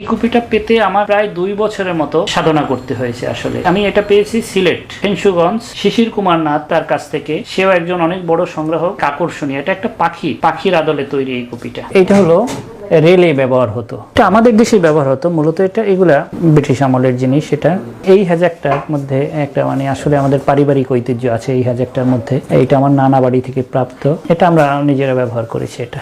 এই কপিটা পেতে আমার প্রায় দুই বছরের মতো সাধনা করতে হয়েছে আসলে। আমি এটা পেয়েছি সিলেট ফেনসুগঞ্জ শিশির কুমার নাথ তার কাছ থেকে। সেও একজন অনেক বড় সংগ্রাহক, আকর্ষণীয়। এটা একটা পাখি, পাখির আদলে তৈরি এই কপিটা। এটা হলো রেলে ব্যবহার হতো। এটা আমাদের দেশে ব্যবহার হতো, মূলত এটা, এগুলা ব্রিটিশ আমলের জিনিস এটা। এই হ্যাজাকটার মধ্যে একটা মানে আসলে আমাদের পারিবারিক ঐতিহ্য আছে এই হ্যাজাকটার মধ্যে। এটা আমার নানা বাড়ি থেকে প্রাপ্ত। এটা আমরা নিজেরা ব্যবহার করেছি এটা।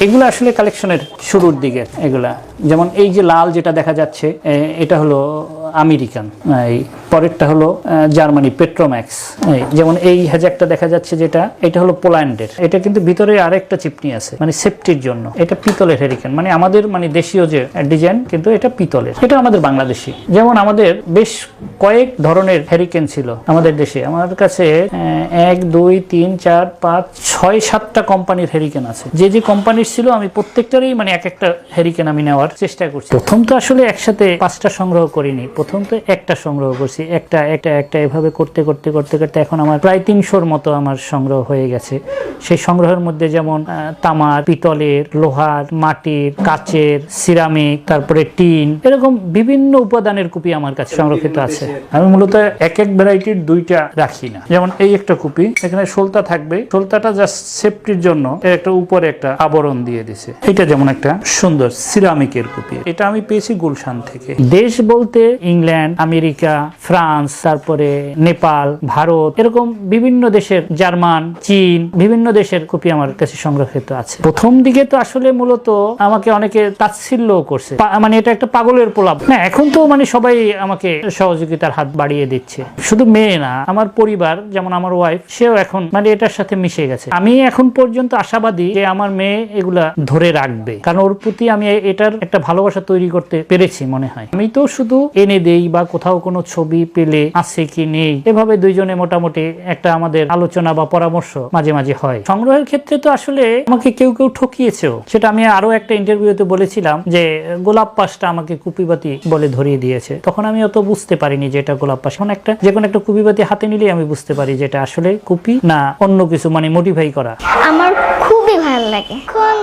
এগুলো আসলে কালেকশনের শুরুর দিকে, এগুলা। যেমন এই যে লাল যেটা দেখা যাচ্ছে এটা হলো আমেরিকান। এই পরেরটা হলো জার্মানি পেট্রোম্যাক্স। এই যেমন এই হ্যাজাকটা দেখা যাচ্ছে যেটা, এটা হলো পোল্যান্ডের। এটা কিন্তু ভিতরে আরেকটা চিপনি আছে মানে সেফটির জন্য। এটা পিতলের হেরিকেন মানে আমাদের মানে দেশীয় যে ডিজাইন, কিন্তু এটা পিতলের। এটা আমাদের বাংলাদেশি। যেমন আমাদের বেশ কয়েক ধরনের হেরিকেন ছিল আমাদের দেশে। আমার কাছে এক, দুই, তিন, চার, পাঁচ, ছয়, সাতটা কোম্পানির হেরিকেন আছে। যে যে কোম্পানির ছিল, আমি প্রত্যেকটারই মানে এক একটা হেরিকেন আমি নেওয়ার চেষ্টা করছি। প্রথম তো আসলে একসাথে পাঁচটা সংগ্রহ করিনি। প্রথম তো একটা সংগ্রহ করছি একটা একটা একটা এভাবে করতে করতে করতে করতে এখন আমার প্রায় তিনশোর মতো আমার সংগ্রহ হয়ে গেছে। সেই সংগ্রহের মধ্যে যেমন তামার পিতলের লোহার মাটির কাচের সিরামিক তারপরে টিন এরকম বিভিন্ন উপাদানের কুপি আমার কাছে সংরক্ষিত আছে। আমি মূলত এক এক ভ্যারাইটির দুইটা রাখি না। যেমন এই একটা কুপি এখানে সোলতা থাকবে সোলতাটা জাস্ট সেফটির জন্য এর একটা উপরে একটা আবরণ দিয়ে দিছে। এটা যেমন একটা সুন্দর সিরামিকের কুপি। এটা আমি পেয়েছি গুলশান থেকে। দেশ বলতে ইংল্যান্ড, আমেরিকা, ফ্রান্স, তারপরে নেপাল, ভারত, এরকম বিভিন্ন দেশের জার্মান, চীন, বিভিন্ন দেশের কপি আমার কাছে সংরক্ষিত আছে। প্রথম দিকে তো আসলে মূলত আমাকে অনেকে তাচ্ছিল্য করছে। মানে এটা একটা পাগলের পোলাপ না, এখন তো মানে সবাই আমাকে সহযোগিতার হাত বাড়িয়ে দিচ্ছে। শুধু মেয়ে না, আমার পরিবার, যেমন আমার ওয়াইফ সেও এখন মানে এটার সাথে মিশে গেছে। আমি এখন পর্যন্ত আশাবাদী যে আমার মেয়ে এগুলা ধরে রাখবে। কারণ ওর প্রতি আমি এটার একটা ভালোবাসা তৈরি করতে পেরেছি মনে হয়। আমি তো শুধু এনে দেই বা কোথাও কোনো ছবি পেলে আছে কি নেই? এভাবে দুইজনে মোটামুটি একটা আমাদের আলোচনা বা পরামর্শ মাঝে মাঝে হয়। সংগ্রহের ক্ষেত্রে তো আসলে আমাকে কেউ কেউ ঠকিয়েছেও। সেটা আমি আরও একটা ইন্টারভিউতে বলেছিলাম যে, গোলাপ পাশটা আমাকে কুপিবাতি বলে ধরিয়ে দিয়েছে। তখন আমি অত বুঝতে পারিনি যে এটা গোলাপ পাশ। একটা যে কোনো একটা কুপিবাতি হাতে নিলেই আমি বুঝতে পারি যে এটা আসলে কুপি না অন্য কিছু মানে মোটিফাই করা। আমার খুবই ভালো লাগে। এখন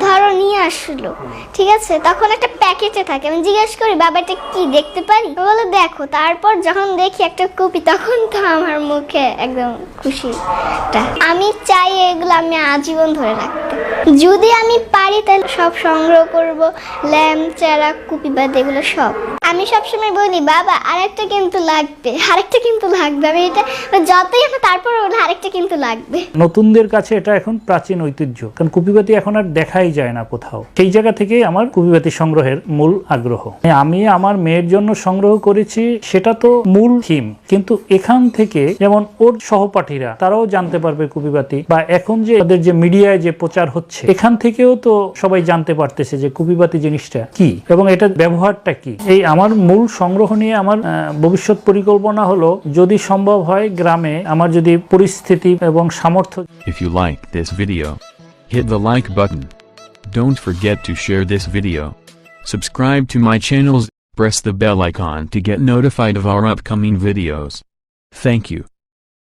ধরো আসলো, ঠিক আছে? তখন একটা প্যাকেটে থাকে, আমি জিজ্ঞেস করি বাবা এটা কি দেখতে পারি? বলে, দেখো। তারপর যখন দেখি একটা কপি, তখন তো আমার মুখে একদম খুশি আমি চাই এগুলো আমি আজীবন ধরে রাখতে। যদি আমি পারি, তাহলে সব সংগ্রহ করব, ল্যাম্প, চারা, কুপি বাদ এগুলো সব। আমি সবসময় বলি, বাবা, আরেকটা কিন্তু লাগবে, আরেকটা কিন্তু লাগবে। আমি এটা যতই আমার তারপর বলি, আরেকটা কিন্তু লাগবে। নতুনদের কাছে এটা এখন প্রাচীন ঐতিহ্য, কারণ কুপিবাতি এখন আর দেখাই যায় না কোথাও। সেই জায়গা থেকে আমার কুপিবাতি সংগ্রহের মূল আগ্রহ। আমি আমার মেয়ের জন্য সংগ্রহ করেছি, সেটা তো মূল থিম। কিন্তু এখান থেকে যেমন ওর সহপাঠীরা, তারাও জানতে পারবে কুপিবাতি বা এখন যে ওদের যে মিডিয়ায় যে প্রচার হচ্ছে, এখান থেকেও তো সবাই জানতে পারতেছে যে কুপিবাতি জিনিসটা কি, এবং এটা ব্যবহারটা কি। এই আমার মূল সংগ্রহ নিয়ে আমার আহ, ভবিষ্যৎ পরিকল্পনা হলো যদি সম্ভব হয় গ্রামে আমার যদি পরিস্থিতি এবং সামর্থ্য If you like this video, hit the like button. Don't forget to share this video. Subscribe to my channels, press the bell icon to get notified of our upcoming videos. Thank you.